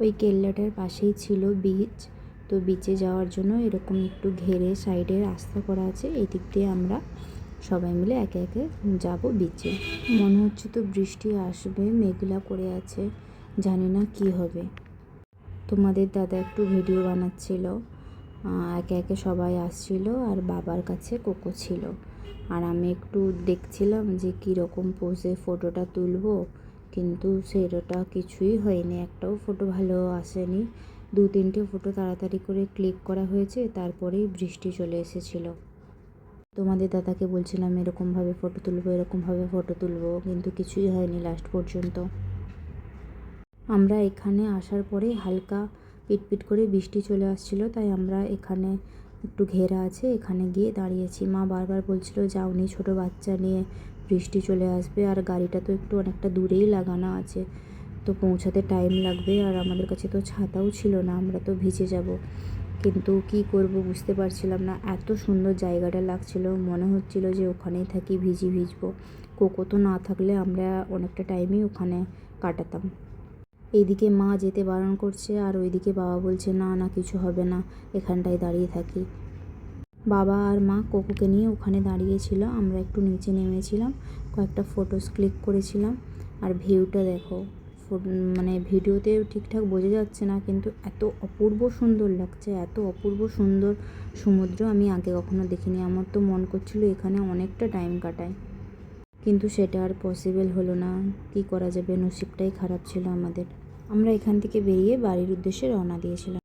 ওই কেল্লাটার পাশেই ছিল বিচ তো বিচে যাওয়ার জন্য এরকম একটু ঘেরে সাইডে রাস্তা করা আছে, এই দিক দিয়ে আমরা সবাই মিলে একে একে যাব বিচে মনে হচ্ছে তো বৃষ্টি আসবে, মেঘলা করে আছে, জানি না কি হবে। তোমাদের দাদা একটু ভিডিও বানাচ্ছিল একে একে সবাই আসছিল আর বাবার কাছে কোকো ছিল। আর আমি একটু দেখছিলাম যে কীরকম পোজে ফটোটা তুলবো কিন্তু সেটা কিছুই হয়নি। একটাও ফটো ভালো আসেনি। দু তিনটে ফটো তাড়াতাড়ি করে ক্লিক করা হয়েছে, তারপরেই বৃষ্টি চলে এসেছিল। তোমাদের দাদাকে বলছিলাম, এরকমভাবে ফটো তুলবো, এরকমভাবে ফটো তুলবো। কিন্তু কিছুই হয়নি লাস্ট পর্যন্ত। আমরা এখানে আসার পরে হালকা পিটপিট করে বৃষ্টি চলে আসছিল, তাই আমরা এখানে একটু ঘেরা আছে, এখানে গিয়ে দাঁড়িয়েছি। মা বারবার বলছিল যাওনি ছোটো বাচ্চা নিয়ে বৃষ্টি চলে আসবে, আর গাড়িটা তো একটু অনেকটা দূরেই লাগানো আছে। তো পৌঁছাতে টাইম লাগবে, আর আমাদের কাছে তো ছাতাও ছিল না, আমরা তো ভিজে যাব। কিন্তু কি করব বুঝতে পারছিলাম না। এত সুন্দর জায়গাটা লাগছিল, মনে হচ্ছিল যে ওখানেই থাকি, ভিজি ভিজবো। কোকো তো না থাকলে আমরা অনেকটা টাইমই ওখানে কাটাতাম। এইদিকে মা যেতে বারণ করছে আর ওইদিকে বাবা বলছে, না না, কিছু হবে না, এখানটায় দাঁড়িয়ে থাকি। বাবা আর মা কোকোকে নিয়ে ওখানে দাঁড়িয়েছিল আমরা একটু নিচে নেমেছিলাম, কয়েকটা ফটোস ক্লিক করেছিলাম, আর ভিউটা দেখো মানে ভিডিওতে ঠিকঠাক বোঝা যাচ্ছে না, কিন্তু এত অপূর্ব সুন্দর লাগছে, এত অপূর্ব সুন্দর সমুদ্র আমি আগে কখনো দেখিনি, আমার তো মন করছিল এখানে অনেকটা টাইম কাটায়। কিন্তু সেটা আর পসিবল হলো না, কি করা যাবে, নসিবটাই খারাপ ছিল আমাদের। আমরা এখান থেকে বেরিয়ে বাড়ির উদ্দেশ্যে রওনা দিয়েছিলাম।